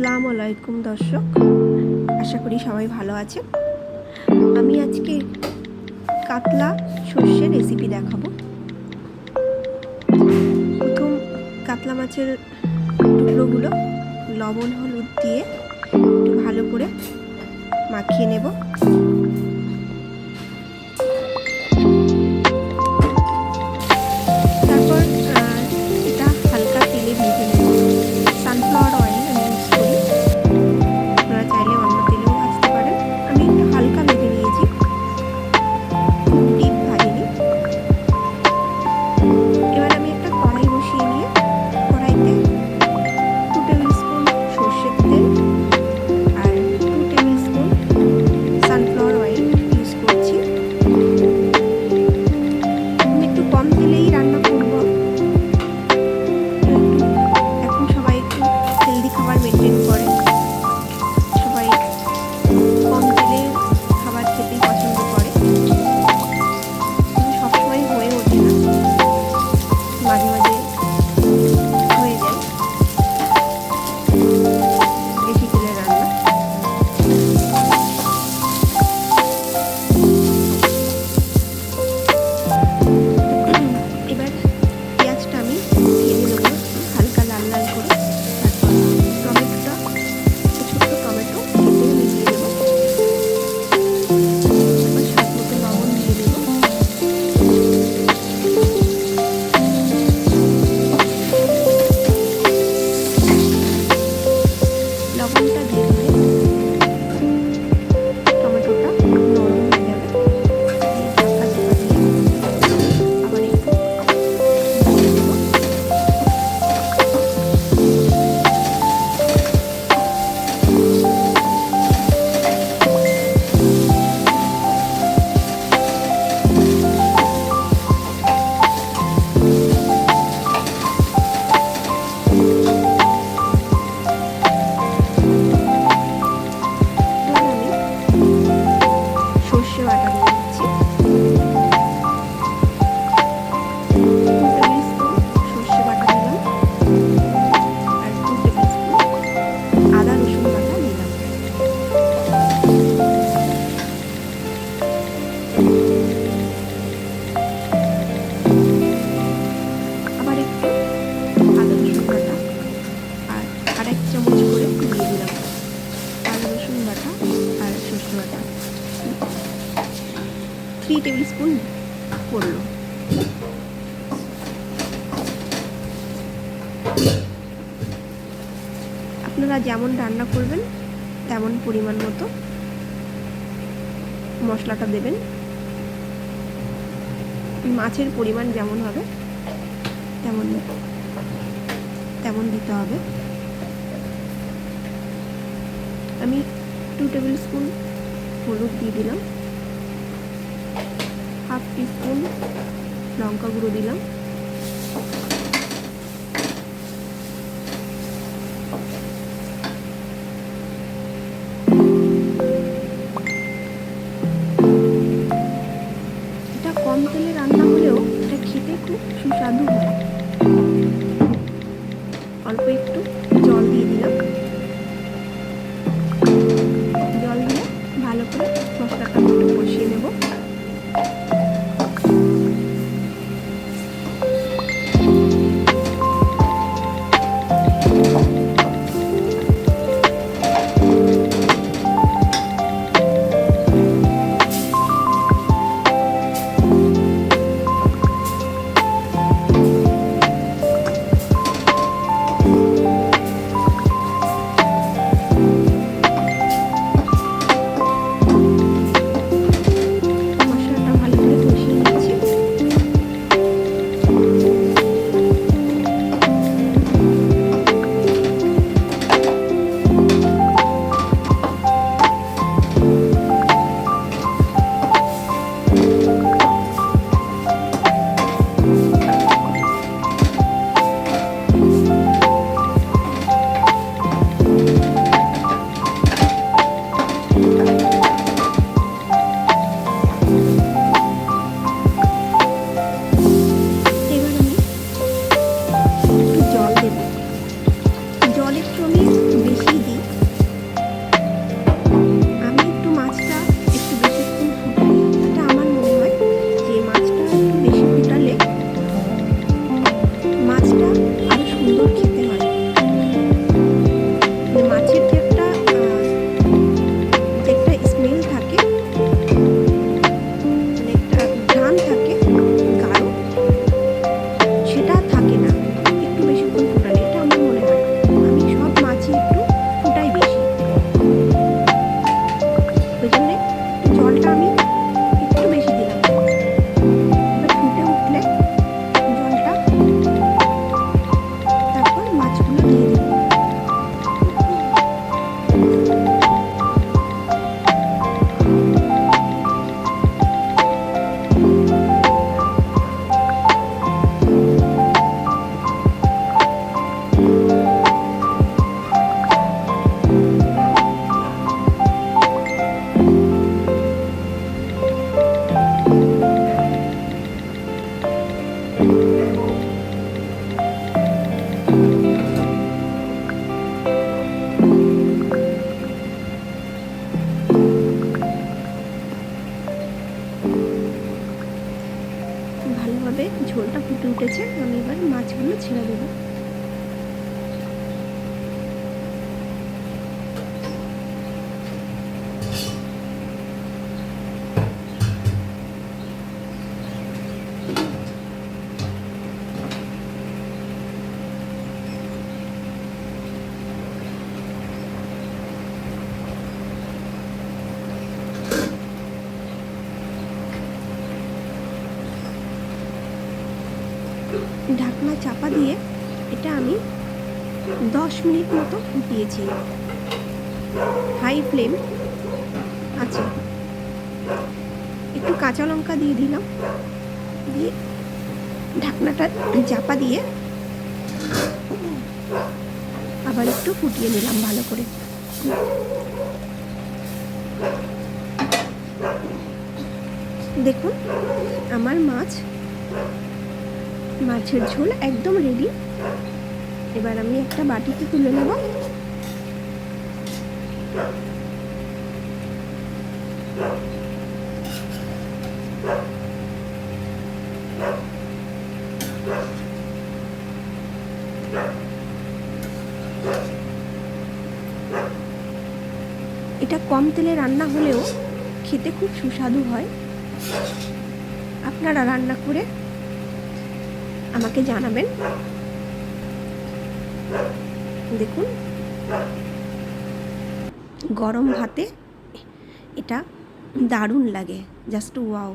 আসসালামু আলাইকুম দর্শক। আশা করি সবাই ভালো আছে আমি আজকে কাতলা সর্ষে রেসিপি দেখাবো। প্রথম কাতলা মাছের টুকরোগুলো লবণ, হলুদ দিয়ে একটু ভালো করে মাখিয়ে নেব। মেনটেন করে বাটা থ্রি টেবিল স্পুন পড়ল আপনারা যেমন রান্না করবেন, তেমন পরিমাণ মতো মশলাটা দেবেন। মাছের পরিমাণ যেমন হবে, তেমন তেমন দিতে হবে। আমি টু টেবিল স্পুন হলুদ দিয়ে দিলাম। হাফ টিস্পুন লঙ্কা গুঁড়ো দিলাম। এটা কম তেলে রান্না হলেও এটা খেতে একটু সুস্বাদু হয়। অল্প একটু। ভালোভাবে ঝোলটা ফুটে উঠেছে আমি এবার মাছগুলো ছেড়ে দেবো। ঢাকনা চাপা দিয়ে এটা আমি দশ মিনিট মতো ফুটিয়েছি। হাই ফ্লেম আছে। একটু কাঁচা লঙ্কা দিয়ে দিলাম। দিয়ে ঢাকনাটা চাপা দিয়ে আবার একটু ফুটিয়ে নিলাম ভালো করে। দেখুন, আমার মাছ মাছের ঝোল একদম রেডি এবার আমি একটা বাটিতে তুলে নেব। এটা কম তেলে রান্না হলেও খেতে খুব সুস্বাদু হয়। আপনারা রান্না করে আমাকে জানাবেন। দেখুন। গরম ভাতে এটা দারুণ লাগে। Just wow.